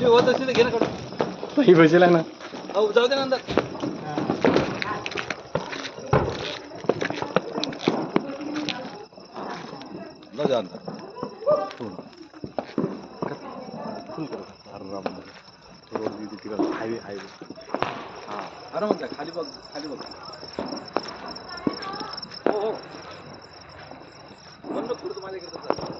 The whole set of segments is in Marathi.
व्हिडिओ होत असेल तर घे ना काढून ताई बसेल आहे ना अहो जाऊ दे ना अंदर जाऊ दे अंदर हायवे हायवे हा आरामात जा खाली बघ खाली बघ हो हो बंद पुढचं माझ्या इकडे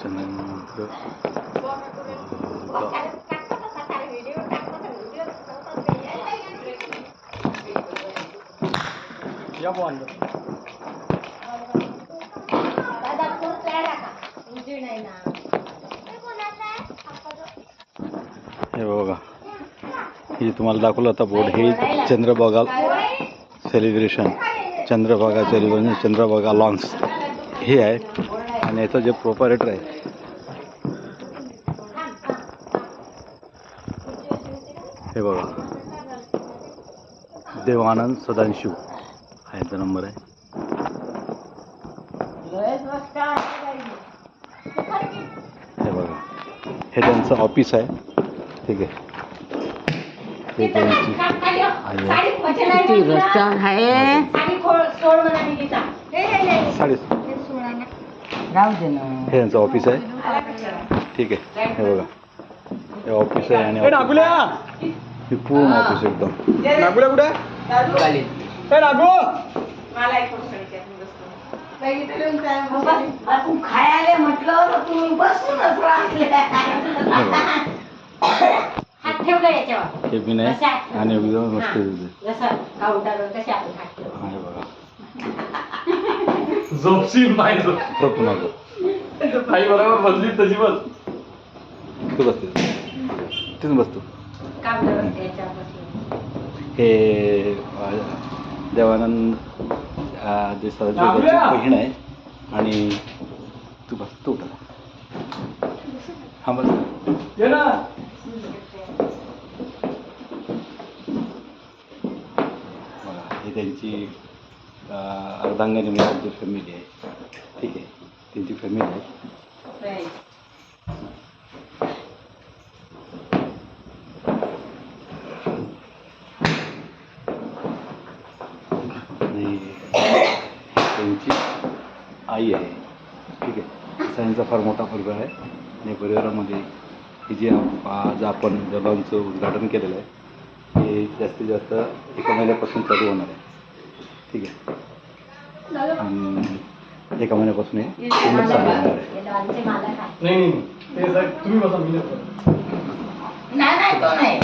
चंद्र या बुवा अंदर हे बघा. हे तुम्हाला दाखवलं होता बोर्ड. हे Chandrabhaga celebration Chandrabhaga celebration Chandrabhaga lawns हे आहे. आणि याचं जे प्रोपरेटर आहे. हे बघा. देवानंद सदांशिव हा यांचा नंबर आहे. हे बघा. हे त्यांचं ऑफिस आहे. ठीक आहे. हे. किती रस्त्यावर आहे? साडे राहू दे ना. हे यांचं ऑफिस आहे. ठीक आहे. हे बघा. हे ऑफिस आहे आणि office- हे पूर्ण ऑफिस एकदम. खायला म्हटलं तर तुम्ही बसूनच राहिले. हे बघा. हात ठेवला याच्यावर. हे बिन आहे आणि एकदम मस्त. जसं काउंटरवर कसे आपण हात बघा. झोपशील नाही झोप. बरोबर बसली तशी बस. तू बसते तिथून बसतो काउंटरवर याच्यावर बसले. हे अं, देवानंद अं, जे! त्यांची बहीण आहे. आणि तू बस तू उठा. हा बस. ये ना बघा ही त्यांची अं, अर्धांगिनी म्हणजे त्यांची फॅमिली आहे. ठीक आहे. त्यांची फॅमिली आहे. आणि त्यांची आई आहे. ठीक आहे. असा यांचा फार मोठा परिवार आहे. आणि परिवारामध्ये हे जे आज आपण ज्या उद्घाटन केलेलं आहे हे जास्तीत जास्त एका महिन्यापासून चालू होणार आहे. ठीक आहे. आणि एका महिन्यापासून हे पूर्ण चालू होणार आहे. हे नाही नाही. ते साहेब तुम्ही बसा मी येतो. नाही नाही तो नाही.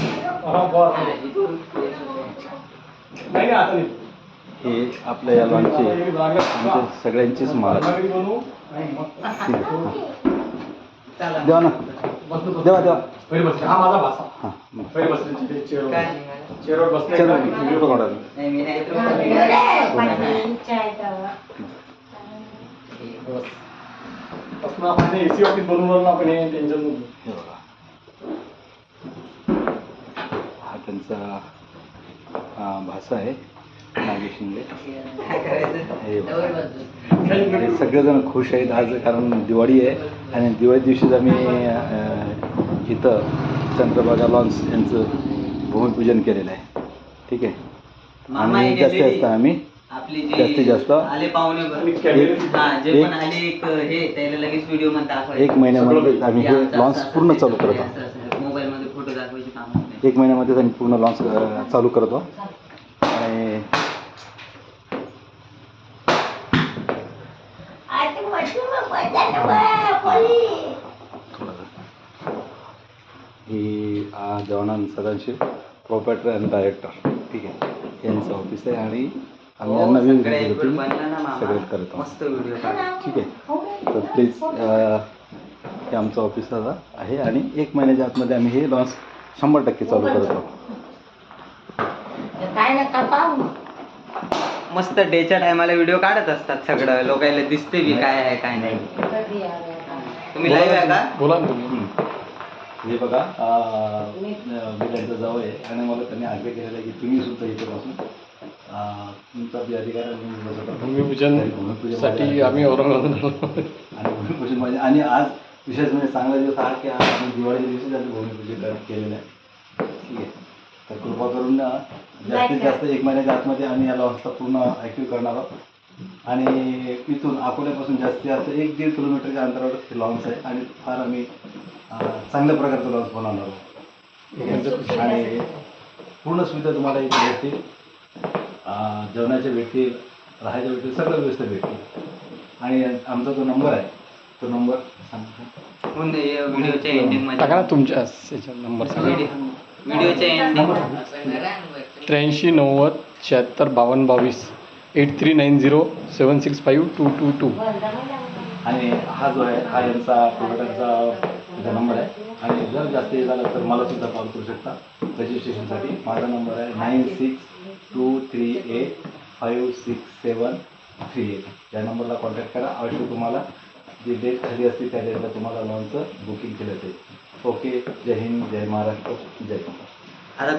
हा, बरं. नाही नाही, आता नाही. हे आपल्या या लॉनचे आमच्या सगळ्यांचीच माल आहे रत्नागिरी बनवू. आणि मग ठीक आहे. देवा ना. देवा देवा. हा माझा भासा. हां पहिले बसले तिथे चेअरवर. चेअरवर बसले चल का? व्हिडिओ काढा बस. बसलो आपण एसी ऑफिस बनवलं ना आपण हे टेन्शन नको हे बघा. हा त्यांचा हा, भासा आहे. हे सगळेजण खुश आहेत. आज कारण दिवाळी आहे आणि दिवाळी दिवशीच आम्ही इथं चंद्रभागा लॉन्स यांचं भूमिपूजन केलेलं आहे. ठीक आहे? आणि जास्तीत जास्त आम्ही जास्तीत जास्त एक- पण आले एक हे त्याला लगेच व्हिडिओमध्ये दाखवायचे. एक महिन्यामध्ये आम्ही हे लॉन्स पूर्ण चालू करत आहोत. मोबाईल मध्ये फोटो दाखवायचे काम एक महिन्यामध्येच आम्ही पूर्ण लॉन्च चालू करतो आणि आज म्हटलं बदल बाय पोली ही आ, जवानांद सदाशिव प्रोपॅटर अँड डायरेक्टर ठीक आहे. यांचं ऑफिस आहे आणि आम्ही यांना हो, वेगवेगळ्या सगळे edit पद्धतीने बनलं ना मामा. सगळं करतो मस्त व्हिडिओ काढ ठीक आहे. तर प्लीज हे आमचं ऑफिस आता आहे आणि एक महिन्याच्या आतमध्ये आम्ही हे लॉन्च शंभर टक्के चालू करतो काय नका पाहू? मस्त डेच्या टायमाला व्हिडिओ काढत असतात सगळं. लोकांना दिसते बी काय आहे काय नाही. तुम्ही लाईव्ह आहे का? बोला ना तुम्ही. हम्म. हे बघा मी त्यांचा जवळ आहे आणि मला त्यांनी आग्रह केलेला आहे की तुम्ही सुद्धा इथे बसून अं, तुमचा बी अधिकार. भूमिपूजनसाठी आम्ही औरंगाबाद. आणि भूमिपूजन म्हणजे आणि आज विशेष म्हणजे चांगला दिवस हा की आज आम्ही दिवाळीच्या दिवशी त्यांचं भूमिपूजन केलेलं आहे ठीक आहे तर कृपा करून जास्तीत जास्त एक महिन्याच्या आतमध्ये आम्ही या लॉन्सला पूर्ण ॲक्टिव्ह करणार आहोत आणि इथून अकोल्यापासून जास्तीत जास्त एक दीड किलोमीटरच्या अंतरावर हे लॉन्स आहे आणि फार आम्ही चांगल्या प्रकारचं लॉन्स बनवणार आहोत ठीक आहे? आणि पूर्ण सुविधा तुम्हाला इथे भेटतील. अं, जेवणाच्या भेटतील राहायच्या भेटतील सगळं व्यवस्था भेटतील. आणि आमचा जो नंबर आहे तो नंबर सांगतो व्हिडिओच्या एंडिंग टाका मध्ये? ना तुमच्या नंबर सांगा. व्हिडिओच्या एंडिंग त्र्याऐंशी नव्वद शहात्तर बावन्न बावीस eight three nine zero seven six five two two two. आणि हा जो आहे हा यांचा प्रोडक्टचा नंबर आहे. आणि जर जास्त हे झालं तर मला सुद्धा कॉल करू शकता. रजिस्ट्रेशनसाठी माझा नंबर आहे nine six two three eight five six seven three eight या नंबरला कॉन्टॅक्ट करा. अवश्य तुम्हाला जी डेट खाली असते त्या डेटला तुम्हाला लॉनचं बुकिंग केलं जाईल. ओके जय हिंद जय महाराष्ट्र जय